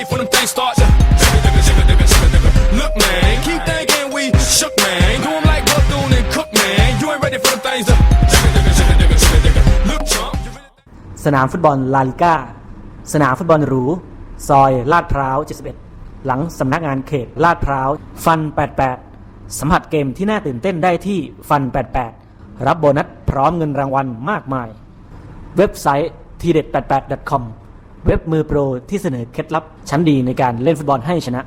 ready for them things start to Look, man, keep thinking we shook, man. Do them like Bethune and Cook, man. You ain't ready for them things to Look, chump. you really- สนามฟุตบอลลาลิก้า สนามฟุตบอลหรู ซอยลาดพร้าว 71 หลังสำนักงานเขตลาดพร้าว ฟัน 88 สัมผัสเกมที่น่าตื่นเต้นได้ที่ฟัน 88 รับโบนัสพร้อมเงินรางวัลมากมาย เว็บไซต์ทีเด็ด88 com เว็บมือโปรที่เสนอเคล็ดลับชั้นดีในการเล่นฟุตบอลให้ชนะ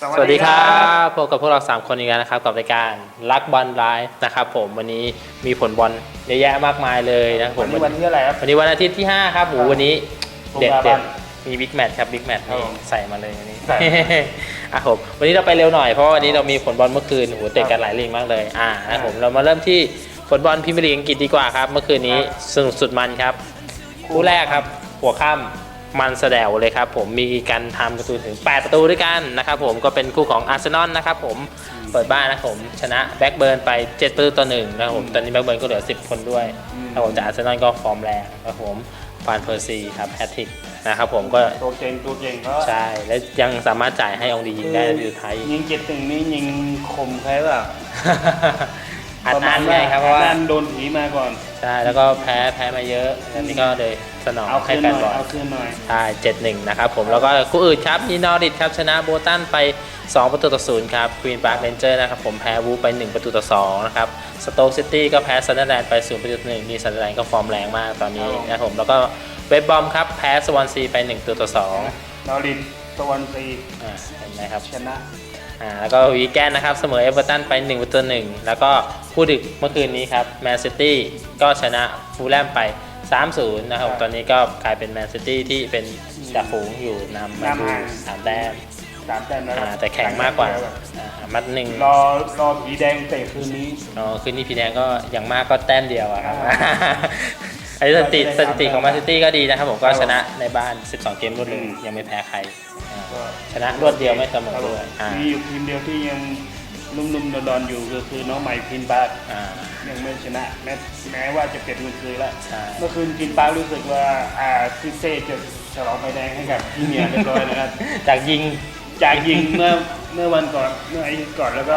สวัสดีครับพบกับพวกเรา 3 คนอีกแล้วนะครับกับรายการรักบอลไลฟ์นะครับผมวันนี้มีผลบอลเยอะแยะมากมายเลยนะครับผวัมนนี้วันที่อะไรครับ วันนี้วันอาทิตย์ที่ 5 ครับโหวันนี้ผมเด็ดมาเด็บ้าดนมีบิ๊กแมตช์ครับบิ๊กแมตช์ครับผมใส่มาเลยวันนี้ ใส่ อะผมวันนี้เราไปเร็วหน่อยเพราะว่าวันนี้เรามีผลบอลเมื่อคืนโหเตะกันหลายลีกมากเลยอ่านะครับผมเรามาเริ่มที่ผลบอลพรีเมียร์ลีกอังกฤษดีกว่าครับ เมื่อคืนนี้สนุกสุดมันครับคู่แรกครับ หัวค่ำมันแสดวเลยครับผมมีการทำประตูถึง 8 ประตูด้วยกันนะครับผมก็เป็นคู่ของอาร์เซนอลนะครับผมเปิดบ้านนะครับผมชนะแบ็กเบิร์นไป 7 ประตูต่อหนึ่งนะครับผมตอนนี้แบ็กเบิร์นก็เหลือ 10 คนด้วยนะครับผมแต่อาร์เซนอลก็ฟอร์มแรงนะครับผมฟานเพอร์ซีครับแฮตทริกนะครับผมก็ตัวเก่งตัวเก่งเพราะใช่ และยังสามารถจ่ายให้องดียิงได้อยู่ไทยยิงเจ็ดตึงนี่ยิงคมใคร เปล่าอัดอันไงครับเพราะว่า อันโดนผีมาก่อน ใช่แล้วก็แพ้แพ้มาเยอะอันนี้ก็เลยสนองเอาให้คืนแฟหนน่อยบอลเอาคืนหน่อย ใช่เจ็ดหนึ่งนะครับผมแล้วก็คู่อื่นครับมีนอริทครับชนะโบตันไป 2 ประตูต่อศูนย์ครับควีนปาร์คเรนเจอร์นะครับผมแพ้วูฟไป 1 ประตูต่อ2นะครับสโต๊กซิตี้ก็แพ้ซันเดอร์แลนด์ไป0ประตูต่อหนึ่งนี่ซันเดอร์แลนด์ก็ฟอร์มแรงมากตอนนี้นะครับผมแล้วก็เวบบอมครับแพ้สวอนซีไป 1 ประตูต่อ2นอรินตะวันซีอ่าเห็นไหมครับชนะ อ่าแล้วก็วีแกนนะครับเสมอเอเวอร์ตันไป1ประตูหนึ่งแล้วก็คู่ดึกเมื่อคืนนี้ครับแมนซิตี้ก็ชนะฟูลแลมไป 3-0 นะครับ ตอนนี้ก็กลายเป็นแมนซิตี้ที่เป็นจ่าฝูงอยู่นำมาดูสามแต้มสามแต้มแล้วอ่าแต่แข็งมากกว่าอ่ามัดหนึ่งรอรอผีแดงเตะคืนนี้ อ๋อคืนนี้พีแดงก็อย่างมากก็แต้มเดียวอะครับไอ้สถิติสถิติของแมนซิตี้ก็ดีนะครับผมก็ชนะในบ้าน 12 เกมรวดเลยยังไม่แพ้ใครอ่า ก็ชนะรวดเดียวไม่เสมอครับผด้มวยอ่ามีอยู่ทีมเดียวที่ยังลุ่มๆดอนๆอยู่ก็คือน้องใหม่พินบาร์อ่า ยังไม่ชนะแม้แม้ว่าจะเก็บเงินคืนแล้วใช่ เมื่อคืนกินปาร์ครู้สึกว่าอ่าซิเซ่จะฉลองใบแดงให้กับพี่เมียเรียบร้อยนะครับ จากยิง จากยิงเมื่อเมื่อวันก่อนเมื่ออาทิตย์ก่อนแล้วก็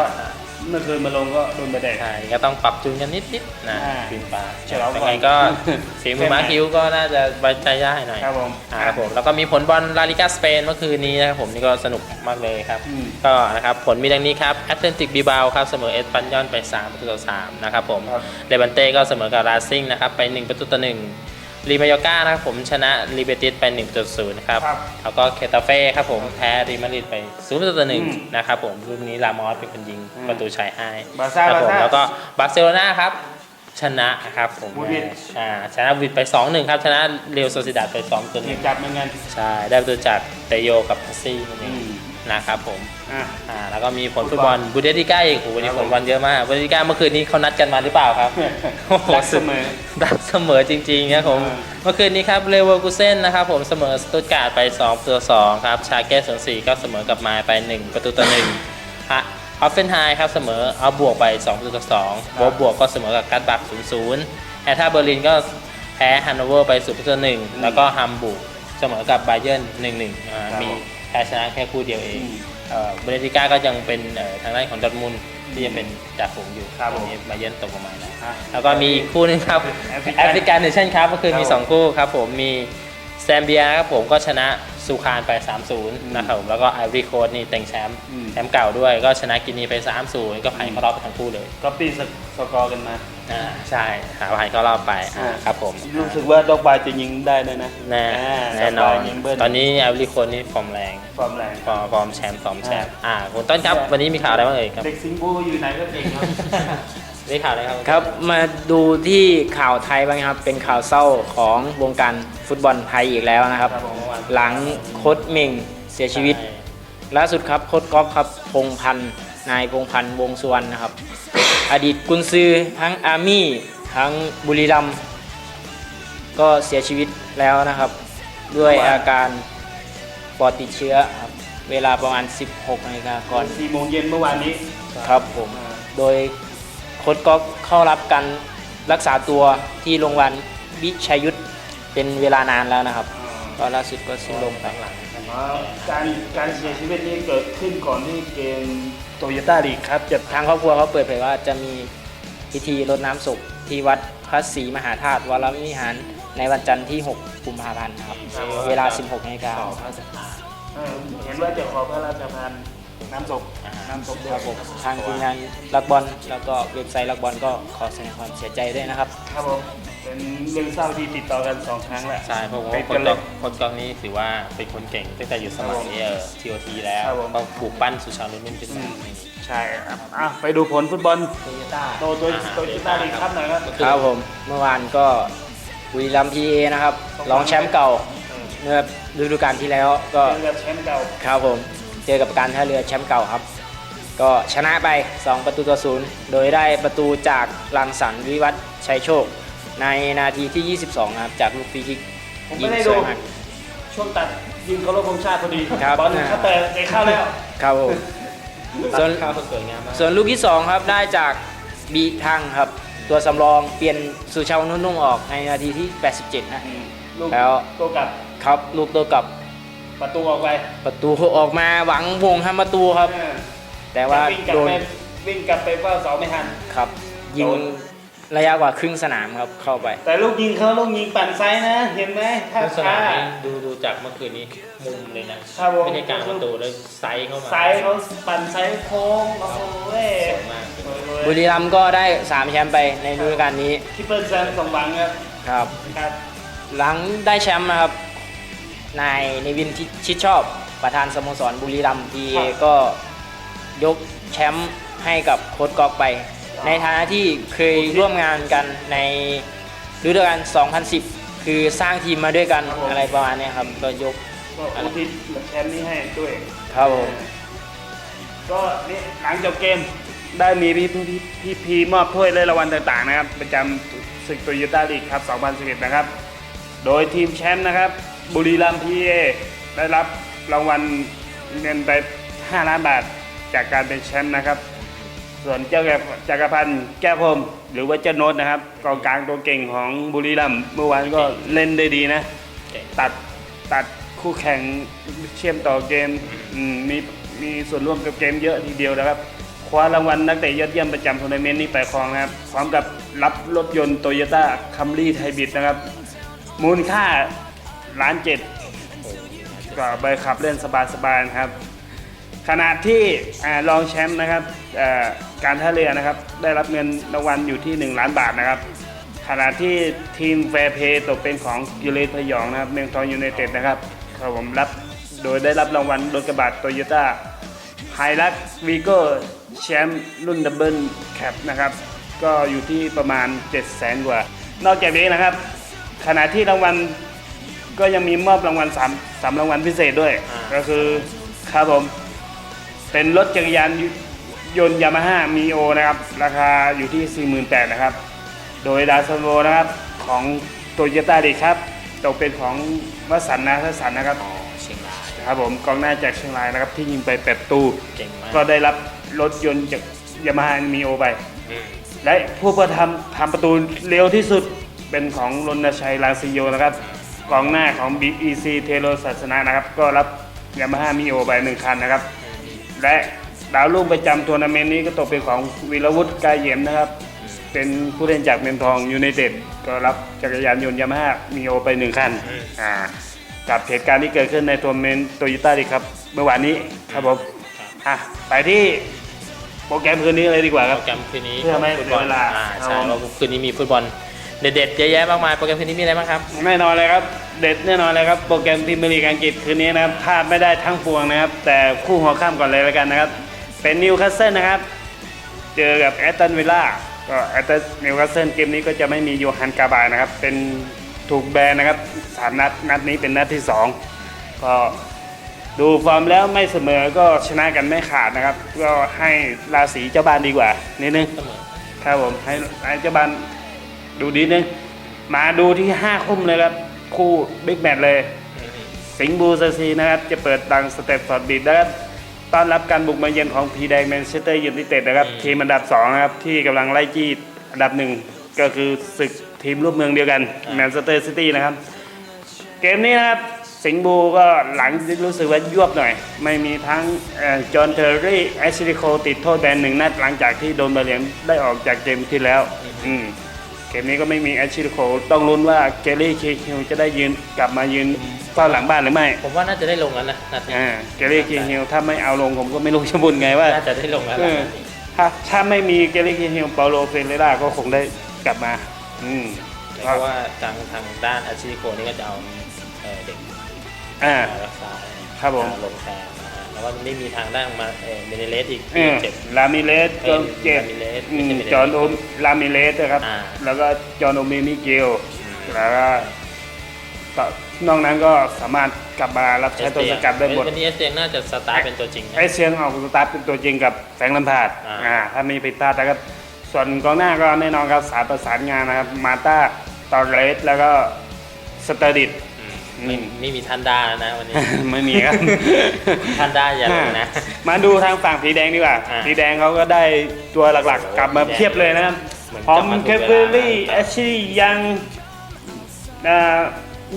เมื่อคืนมาลงก็โดนใบแดง ใช่ก็ต้องปรับจูนกันนิดๆนะอ่าฟินปลาเฉลาก่อนยังไงก็ฝีมือมาร์คิวก็น่าจะไว้ใจได้หน่อยครับผมอ่าครับผมแล้วก็มีผลบอลลาลิกาสเปนเมื่อคืนนี้นะครับผมนี่ก็สนุกมากเลยครับ อืมก็นะครับผลมีดังนี้ครับแอตเลติกบีบาวครับเสมอเอสปันยอนไป3ประตูต่อ3นะครับผมครับ เลบันเต้ก็เสมอกับราซิงนะครับไป 1 ประตูต่อ1 รีมายอก้านะครับผมชนะรีเบติสไป1ประตูต่อ0นะครับ ครับแล้วก็เคตาเฟ่ครับผมแพ้รีมาดริดไป0ประตูต่ออืม1นะครับผมรูปนี้ลามอสเป็นคนยิงอืมประตูชัยให้บาร์ซ่าครับผมบาร์ซ่าแล้วก็บาร์เซโลนาครับชนะครับผมบูดิส อ่าชนะบูดิสไป 2-1 ครับ ชนะเรอัลโซซิดาดไป2ตัวเก็บ1จับเหมือนกัน ใช่ ได้ประตูจากเตโยกับพัสซี่นั่นเออืงม นะครับผมอะอ่าแล้วก็มีผลฟุตบอลบูเดสติก้าอีกโอ้โหวันนี้ผลบอลเยอะมากบูเดสติก้าเมื่อคืนนี้เขานัดกันมาหรือเปล่าครับโอ้โหรักเสมอ ดักเสมอจริงๆครับผมอ่า เมื่อคืนนี้ครับเลเวอร์กูเซนนะครับผมเสมอสตุตการ์ดไป2ตัว2ครับชาเก้ส่วน4ก็เสมอกับไมายไป 1 ประตูต่อ1ฮะออฟเฟนไฮครับเสมอเอาบวกไป 2 ประตูต่อ2บวกบวกก็เสมอกับกัตบัก0-0แอตท่าเบอร์ลินก็แพ้ฮันโนเวอร์ไป0ประตูต่อ1แล้วก็ฮัมบูร์กเสมอกับไบเยิร์น1-1อ่าครับมี แพ้ชนะแค่คู่เดียวเองอืมเอ่อเบรติก้าก็ยังเป็นเอ่อทางด้านของดอร์ทมุนด์ที่ยังเป็นจ่าฝูงอยู่ครับผมวันนี้ไบเยิร์นตกลงมาแล้วอะแล้วก็มีอีกคู่หนึงครับแอฟริกันแอฟริกันเนชั่นครับก็คือมีครับผม2คู่ครับผมมีแซมเบียครับผมก็ชนะซูคานไป 3-0 นะครับผมแล้วก็ไอรีโคดนี่เต็งแชมป์อืมแชมป์เก่าด้วยก็ชนะกินีไป 3-0 ก็ผ่านเข้ารอบไปทั้งคู่เลย ก็ปีสสกอร์กันมา อ่าใช่หาผ่านเข้ารอบไปอ่าครับผมรู้สึกว่าดอกบายจะยิงได้ด้วยนะแน่อ่าแน่นอนดกบายยิงเบิ้ลตอนนี้ไอรีโคดนี่ฟอร์มแรงความแรง ฟอร์มฟอร์มแชมป์ฟอร์มแชมป์อ่าคุณต้นครับวันนี้มีข่าวอะไรบ้างเอ่ยครับเด็กสิงห์บูอยู่ไหนก็เก่งครับมีข่าวอะไรครับครับ มาดูที่ข่าวไทยบ้างครับ เป็นข่าวเศร้าของวงการฟุตบอลไทยอีกแล้วนะครับ ครับผมหลังโค้ดเม่งเสียชีวิต ล่าสุดครับโค้ดกอล์ฟครับพงพันธ์นายพงพันธ์วงสุวรรณนะครับ อดีตกุนซือทั้งอาร์มี่ทั้งบุรีรัมย์ก็เสียชีวิตแล้วนะครับ ด้วยอาการปอดติดเชื้อครับเวลาประมาณ 16นาฬิกาก่อนสี่โมงเย็นเมื่อวานนี้ครับผม โดยโค้ดก็เข้ารับการรักษาตัวที่โรงพยาบาลวิชัยยุทธเป็นเวลานานแล้วนะครับอก็ล่าสุดก็สิ้นลมไปหลังอ๋อการการเสียชีวิตนี้เกิดขึ้นก่อนที่เกม โตโยต้าลีกครับจะทางครอบครัวเขาเปิดเผยว่าจะมีพิธีรดน้ำศพที่วัดพระศรีมหาธาตุวรวิหารในวันจันทร์ที่ 6 กุมภาพันธ์ครับ เวลา 16นาฬิกาต่อพระสถาเอ่อเห็นว่าจะขอพระราชทานน้ำศพน้ำศพด้วคยรับผมทางทีมงานรักบอลแล้วก็เว็บไซต์รักบอลก็ขอแสดงความเสียใจด้วยนะครับ ครับผม เป็นเรื่องเศร้าที่ติดต่อกันสองครั้งแหละ ใช่เพราะว่าเป็นคกันนกเลอยงคนกองนี้ถือว่าเป็นคนเก่งตั้งแต่อยู่สมัยเออทีโอทีแล้วครับผม ก็ปลูกปั้นสุชานุนุ่มขึ้นมาใช่ครับอะไปดูผลฟุตบอลโตโยต้าโตโตโตโยต้าลีกครับหน่อยครับครับผมเมื่อวานก็บุรีรัมย์พีเอนะครับรองแชมป์เก่าเมื่อฤดูกาลที่แล้วก็เจอกับแชมป์เก่าครับผมเจอกับการท่าเรือแชมป์เก่าครับ ก็ชนะไป 2 ประตูต่อศูนย์โดยได้ประตูจากรังสรรค์วิวัฒน์ชัยโชค ในนาทีที่ 22นะครับ จากลูกฟรีคิกผมยิไม่งได้สดู วยมาก ช่วงตัดยิงเคารพธงชาติพอดีครับ บอลเขาแต่เตะเข้าแล้วครับผม ส่วนข้าวสวยงามมากส่วนลูกที่ 2 ครับได้จากบีทังครับ ตัวสำรองเปลี่ยนสุชาวนุ่นๆออกในนาทีที่ 87 นะ ลูกแล้ว ตัวกลับครับลูกตัวกลับประตูออกไปประตูออกมาหวังวงทำประตูครับเออแต่ว่าวิ่งกลับโดนไปวิ่งกลับไปเฝ้าเสาไม่ทัน ครับยิงโดน ระยะกว่าครึ่งสนามครับเข้าไป แต่ลูกยิงเขาลูกยิงปั่นไซส์นะ เห็นไหมถ้าลักษณะช้านี้ดูดูจากเมื่อคืนนี้มุมเลยนะครับผมไม่ใช่กลางประตูเลยไซส์เข้ามาไซส์เขาปั่นไซส์โค้งโอ้โหเว้ยสวยมากบุรีรัมย์ก็ได้ 3 แชมป์ไปในฤดูกาลนี้คิปเปอร์แซมสมหวังครับครับ ครับหลังได้แชมป์นะครับนายเนวินชิดชอบประธานสโมสรบุรีรัมย์พีก็ยกแชมป์ให้กับโค้ชกอกไป ในฐานะที่เคยร่วมงานกันในฤดูกาล 2010 คือสร้างทีมมาด้วยกันอะไรประมาณเนี้ยครับก็ยก ก็อุทิศแชมป์นี้ให้ด้วยครับผม ก็นี่หลังจบเกมได้มีพี่พี่พี่พีมอบถ้วยและรางวัลต่างๆนะครับ ประจำศึกโตโยต้าลีกครับ 2011 นะครับ โดยทีมแชมป์นะครับ บุรีรัมย์พีเอได้รับรางวัลเงินไป 5 ล้านบาทจากการเป็นแชมป์นะครับ ส่วนเจ้าแกจักรพันธ์แก้วพรมหรือว่าเจ้าโนตนะครับกองกลางตัวเก่งของบุรีรัมย์เมื่อวานก็เล่นได้ดีนะ ตัดตัดคู่แข่งเชื่อมต่อเกมมีมีส่วนร่วมกับเกมเยอะทีเดียวนะครับคว้ารางวัลนักเตะยอดเยี่ยมประจำทัวร์นาเมนต์นี้ไปครองนะครับพร้อมกับรับรถยนต์โตโยต้าคัมรี่ไทบิดนะครับ มูลค่าล้านเจ็ดก็ใบขับเล่นสบายๆนะครับ ขณะที่อรองแชมป์นะครับ การท่าเรือนะครับ ได้รับเงินรางวัลอยู่ที่ 1 ล้านบาทนะครับ ขณะที่ทีมแฟร์เพย์ตกเป็นของยูเรนพยองนะครับเมืองทองยูไนเต็ดนะครับครับผมรับโดยได้รับรางวัลรถกระบะโตโยต้าไฮรักวีโก้แชมป์รุ่นดับเบิลแคปนะครับ ก็อยู่ที่ประมาณ 7 0 0แสนกว่า นอกจากนี้นะครับ ขณะที่รางวัลก็ยังมีมอบรางวัล3 3รางวัลพิเศษด้วยอ่าก็คือครับผมเป็นรถจักรยาน ยนต์ยามาฮ่ามีโอนะครับ ราคาอยู่ที่ 48,000นะครับ โดยดาวซันโวนะครับของโตโยต้าดีครับตกเป็นของวสันต์นาทสันต์นะครับอ๋อเชียงรายครับผมกองหน้าจากเชียงรายนะครับ ที่ยิงไปแปดประตูเก่งมากก็ได้รับรถยนต์จากยามาฮ่ามีโอไป อืมและผู้ประทำทำประตูเร็วที่สุดเป็นของรณชัยลาซิโยนะครับกองหน้าของ BEC เทโรศาสนานะครับ ก็รับยามาฮ่ามิโอไปหนึ่งคันนะครับ และ ดาวรุ่งประจำทัวร์นาเมนต์นี้ก็ตกเป็นของวีรวุฒิกายเหยมนะครับ เป็นผู้เล่นจากเมืองทองยูไนเต็ดก็รับจักรยานยนต์ยามาฮ่ามิโอไปหนึ่งคันอ่ากับเหตุการณ์ที่เกิดขึ้นในทัวร์นาเมนต์โตโยต้าดีครับ เมื่อวานนี้ครับผมอะไปที่โปรแกรมคืนนี้เลยดีกว่าคโปรับรแกรมคืนนี้เพื่อไม่ฟุตบอลเสียเวลาอ่าใช่ครับเพราะคืนนี้มีฟุตบอลเด็ดๆเยอะแยะมากมายโปรแกรมคืนนี้มีอะไรบ้างครับแน่นอนเลยครับเด็ดแน่นอนเลยครับโปรแกรมพรีเมียร์ลีกอังกฤษคืนนี้นะครับพลาดไม่ได้ทั้งปวงนะครับ แต่คู่หัวข้ามก่อนเลยแล้วกันนะครับ เป็นนิวคาสเซิลนะครับ เจอกับแอตตันวิลล่าก็แอตตันนิวคาสเซิลเกมนี้ก็จะไม่มีโยฮันกาบายนะครับ เป็นถูกแบนนะครับสามนัดนัดนี้เป็นนัดที่สองก็ดูฟอร์มแล้วไม่เสมอก็ชนะกันไม่ขาดนะครับ ก็ให้ราศีเจ้าบ้านดีกว่านิดนึงครับผมให้ให้เจ้าบ้านดูดีนึงมาดูที่ห้าคุ้มเลยครับ คู่บิ๊กแมตช์เลย สิงห์บูซาซีนะครับ จะเปิดดังสเตปฟอร์ดบิดนะครับ ต้อนรับการบุกมาเยือนของพีแดงแมนเชสเตอร์ยูไนเต็ดนะครับ ทีมอันดับ2นะครับที่กำลังไล่จี้อันดับหนึ่งก็คือศึกทีมร่วมเมืองเดียวกันแมนเชสเตอร์ซิตี้นะครับ เกมนี้นะครับ สิงห์บูก็หลังรู้สึกว่ายวบหน่อย ไม่มีทั้งเอ่อจอห์นเทอร์รี่แอชลีโคติดโทษแบนหนึ่งนัดหลังจากที่โดนใบเหลียงได้ออกจากเกมที่แล้ว อืม เกมนี้ก็ไม่มีแอชลีโคต้องลุ้นว่าเกลลี่เคคิวจะได้ยืนกลับมายืนเฝ้าหลังบ้านหรือไม่ผมว่าน่าจะได้ลงแล้วนะนัดนี้อ่าเกลลี่เคคิวถ้าไม่เอาลงผมก็ไม่รู้จะบุญไงว่าน่าจะได้ลงแล้วเอล่ะอถ้าถ้าไม่มีเกลลี่เคคิวเปาโลเฟเรล่าก็คงได้กลับมา อืมเพราะว่าทางทางด้านอาชิโกนี่ก็จะเอาเอ่อเด็กอ่า มารักษาครับผม ลงแทน นะฮะแล้วก็ไม่มีทางด้านมาเออเมเนเลสอีกเอที่อเจ็บ ลามิเลสก็เจ็บลามิเลสอืมไม่ใช่มิเลสจอห์นโอมลามิเลสนะครับ อ่า แล้วก็จอห์นโอเมมิเกลแล้วก็ต่อนอกนั้นก็สามารถกลับมารับใช้ตัวสกัดได้หมด วันนี้เอสเตียงน่าจะสตาร์ทเป็นตัวจริงนะ ไอเซียนออกสตาร์ทเป็นตัวจริงกับแฟรงค์ลัมพาร์ดอ่า อ่าถ้ามีผิดพลาดแต่ก็ส่วนกองหน้าก็แน่นอนครับสายประสานงานนะครับ มาต้าตอร์เรสแล้วก็สเตอร์ดิตอืม ไม่ไม่มีทันดาแล้วนะวันนี้ ไม่มีครับทันได้อย่าลงนะ มาดูทางฝั่งสีแดงดีกว่า อ่าสีแดงเขาก็ได้ตัวหลักๆ กลับมาเพียบเลยนะครับเหมือนพร้อมกลับมาถูกเคฟเบอรี่เวลาแอชลียังอ่า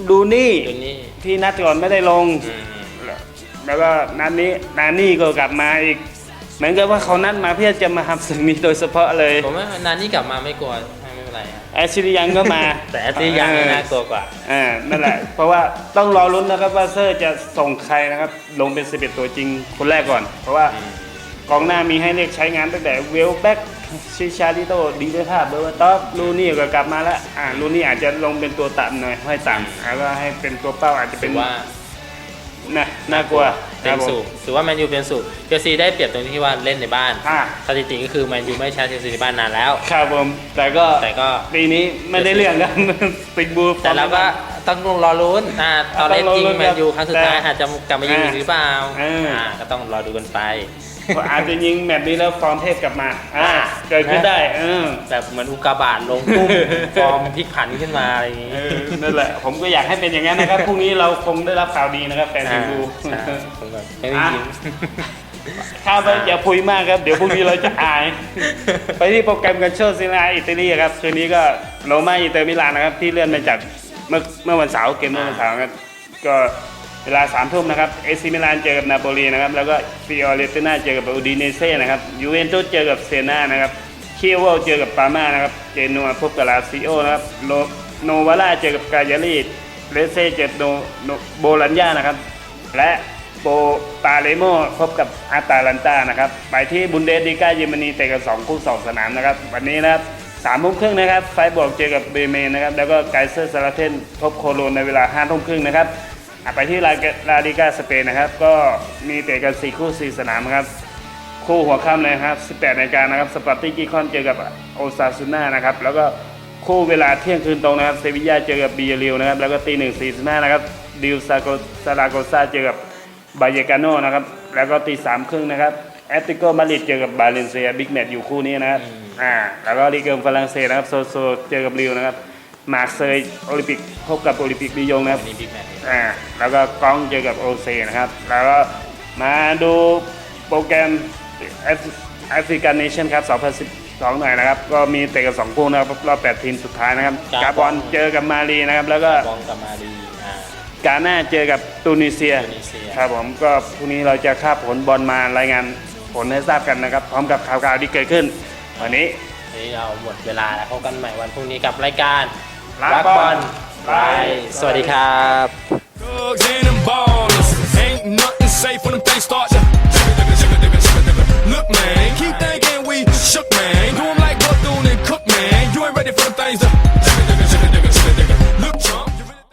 ดูนี่ตัวนี้ที่นัดก่อนไม่ได้ลง อืมแล้วก็นัดนี้นานี่ก็กลับมาอีก เหมือนกับว่าเขานัดมาเพื่อจะมาทำสิ่งนี้โดยเฉพาะเลย ผมว่านานนี่กลับมาไม่กลัว ไม่เป็นไรครับแอชลียังก็มา แต่แอสตียังน่ากลัวกว่า อ่านั่นแหละ เพราะว่าต้องรอลุ้นนะครับว่าเซอร์จะส่งใครนะครับ ลงเป็น11ตัวจริงคนแรกก่อน เพราะว่ากองหน้ามีให้เลือกใช้งานตั้งแต่เวลแบ็กชิชาริโตดีเดท่าเบอร์ท็อปลูนี่ก็กลับมาแล้วอ่าลูนี่อาจจะลงเป็นตัวต่ำหน่อยให้ต่ำแล้วก็ให้เป็นตัวเป้าอาจจะเป็ถืนอว่า นะน่ากลัว เป็นครับผมสูถือว่าแมนยูเป็นสูเชลซีได้เปรียบตรงที่ว่าเล่นในบ้านอ่า สถิติก็คือแมนยูไม่ชนะเชลซีในบ้านนานแล้ว ครับผมแต่ก็แต่ก็ ปีนี้ไม่ได้เรื่องครับปิกบูแต่เราก็ ต้องรอลุ้นอ่าตอนเล่นจริงต้องรอลุ้นแมนยูครั้งสุดท้ายแต่อาจจะกลับมายิงอีกหรือเปล่าเอออ่าก็ต้องรอดูกันไปอาจจะยิงแมตช์นี้แล้วฟอร์มเทพกลับมาอ่าอ่าเกิดขึ้นได้เออแบบเหมือนอุกกาบาตลงตุ้มฟอร์มพลิกผันขึ้นมาอะไรอย่างงี้เออนั่นแหละ ผมก็อยากให้เป็นอย่างนั้นนะครับพรุ่งนี้เราคงได้รับข่าวดีนะครับแฟนทีมบูอ่าใช่ผมแบบไม่ได้ยิ้มถ้าไปอย่าพุยมากครับ เดี๋ยวพรุ่งนี้เราจะอาย ไปที่โปรแกรมกันโชว์ซีนาอิตาลีครับ คืนนี้ก็โรม่าอินเตอร์มิลานนะครับ ที่เลื่อนมาจากเมื่อเมื่อวันเสาร์เกมเมื่อวันเสาร์ครับก็เวลาสามทุ่มนะครับเอซิมิลานเจอกับนาโปลีนะครับแล้วก็ฟิออเรติน่าเจอกับอูดิเนเซ่นะครับยูเวนตุสเจอกับเซนานะครับเคียวเจอกับปาม่านะครับเจนัวพบกับลาซิโอนะครับโลโนวาร่าเจอกับกายาลีเลเซ่เจอโนโบลัญญานะครับ และโปปาเลโมพบกับอาตาลันตานะครับไปที่บุนเดสลีกาเยอรมนีเตะกันสองคู่สองสนามนะครับ วันนี้นะครับ สามทุ่มครึ่งนะครับ ไฟบวกเจอกับเบเมนนะครับ แล้วก็ไกเซอร์ซาราเทนพบโคโลนในเวลาห้าทุ่มครึ่งนะครับไปที่ลาลาลิกาสเปนนะครับ ก็มีเตะกันสี่คู่สี่สนามครับ คู่หัวค่ำเลยครับ 18นาฬิกานะครับสปาร์ติกิคอนเจอกับโอซาซูน่านะครับ แล้วก็คู่เวลาเที่ยงคืนตรงนะครับ เซวิยาเจอกับบีเยริวนะครับ แล้วก็ตีหนึ่งสี่สิบห้านะครับ ดิวซาโกซาราโกซาเจอกับบาเยกาโนนะครับ แล้วก็ตีสามครึ่งนะครับ แอตติโกมาดริดเจอกับบาเลนเซียบิ๊กแมตช์อยู่คู่นี้นะครับอ่าแล้วก็ลีกเกมฝรั่งเศสนะครับโซโซเจอกับริวนะครับมาร์เซยโอลิมปิกพบกับโอลิมปิกลียงนะครับอันนี้บิ๊กแมตช์อ่าแล้วก็กล้องเจอกับโอเซนะครับ แล้วก็มาดูโปรแกรมแอฟริกันเนชั่นครับ2012หน่อยนะครับ ก็มีเตะกัน2คู่นะครับรอบ8ทีมสุดท้ายนะครับกาบอนเจอกับมาลีนะครับ แล้วก็บองกับมาดีอ่ากาหน้าเจอกับตูนิเซียตูนิเซียครับผมก็พรุ่งนี้เราจะคาบผลบอลมารายงาน ผลให้ทราบกันนะครับ พร้อมกับข่าวกราวที่เกิดขึ้น วันนี้วันนี้เราหมดเวลาแล้วพบกันใหม่วันพรุ่งนี้กับรายการรักบอลไลฟ์สวัสดีครับ Thugs and them ballers. Ain't nothing safe when them things start to. Look, man, keep thinking we shook, man. Do 'em like Bethune and Cook, man. You ain't ready for them things to.